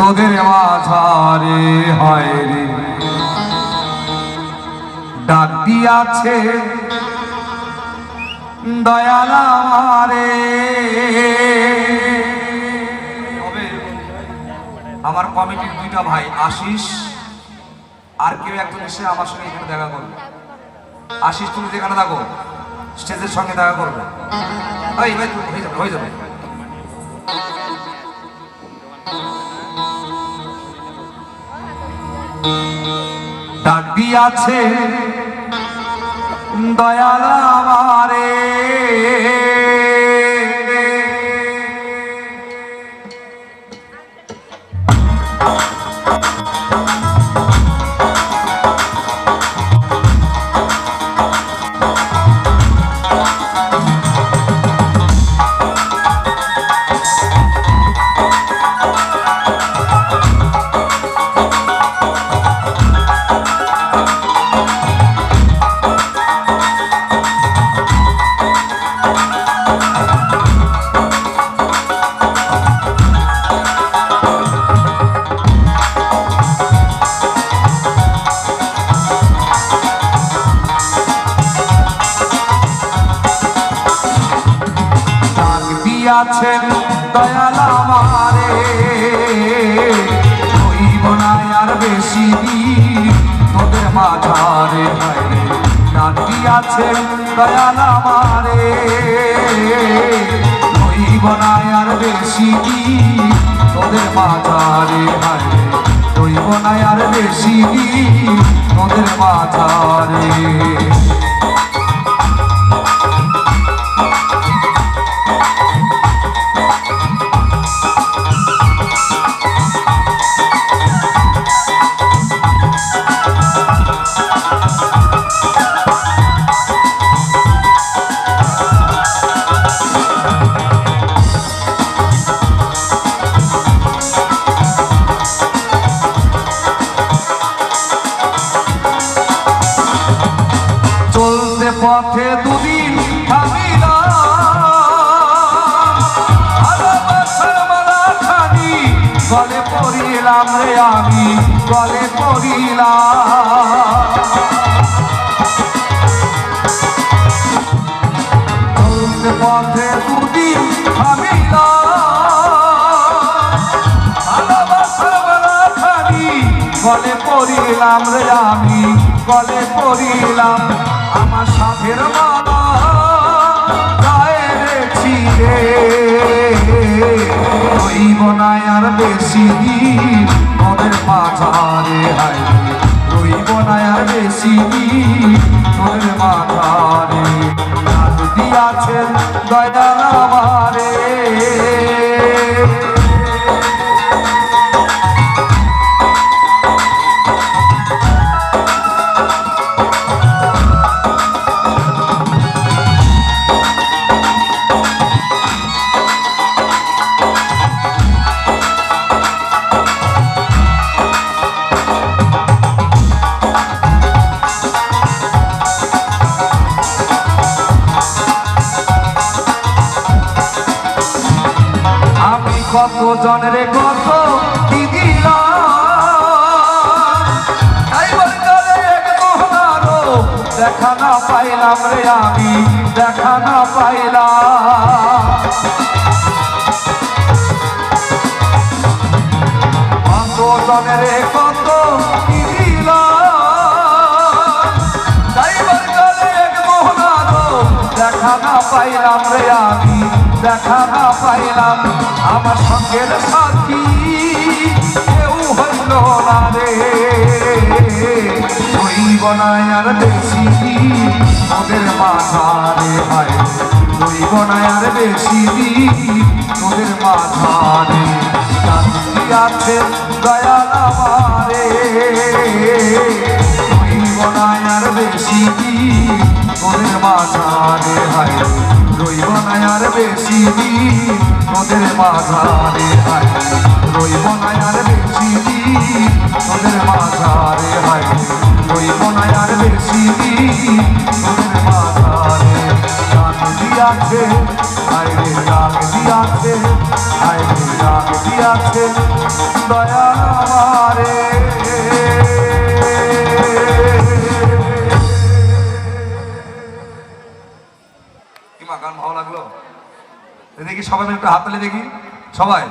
তোদের মাঝারে হয় রে। ডাক দিয়াছে, দয়াল আমারে। আমার কমিটির দুইটা ভাই আশিস আর কেউ একজন এসে আমার সঙ্গে এখানে দেখা করবে। আশিস, তুমি যেখানে থাকো, স্টেজের সঙ্গে দেখা করবে। হয়ে যাবে হয়ে যাবে। ডাক দিয়াছে দয়াল আমারে। দিয়াছেন দয়াল আমারে। হইব না আর বেশি তোদের মাঝারে ডাক দিয়াছেন দয়াল আমারে। হইব না আর বেশি তোদের মাঝারে হইব না আর বেশি তোদের মাঝারে। পথে দুদিন গলে পড়িলাম রে আমি গলে পড়িলাম। পথে দুদিন গলে পড়িলাম রে আমি, গলে পড়িলাম। আমার সাথের রেছি রে। রইব না আর বেশি তোদের মাঝারে হায়। রইব না আর বেশি তোদের মাঝারে কত জনের কত এক দেখা না পাইলাম রে আমি, দেখা না পাইলাম। কত জনের কত কালে দেখা না পাইলাম রে আমি দেখা না পাইলাম। আমার সঙ্গের সাথী কেউ হইল না রে। হইব না আর বেশি ওদের মাথারে ভাই। হইব না আর বেশি ওদের মাথারে শান্তি দিন ওদের মাঝারে হায়? রইব না আর বেশি দিন তোদের মাঝারে হায়? রইব না আর বেশি দিন তোদের মাঝারে দেখি সবাই একটু হাত তুলে দেখি। সবাই?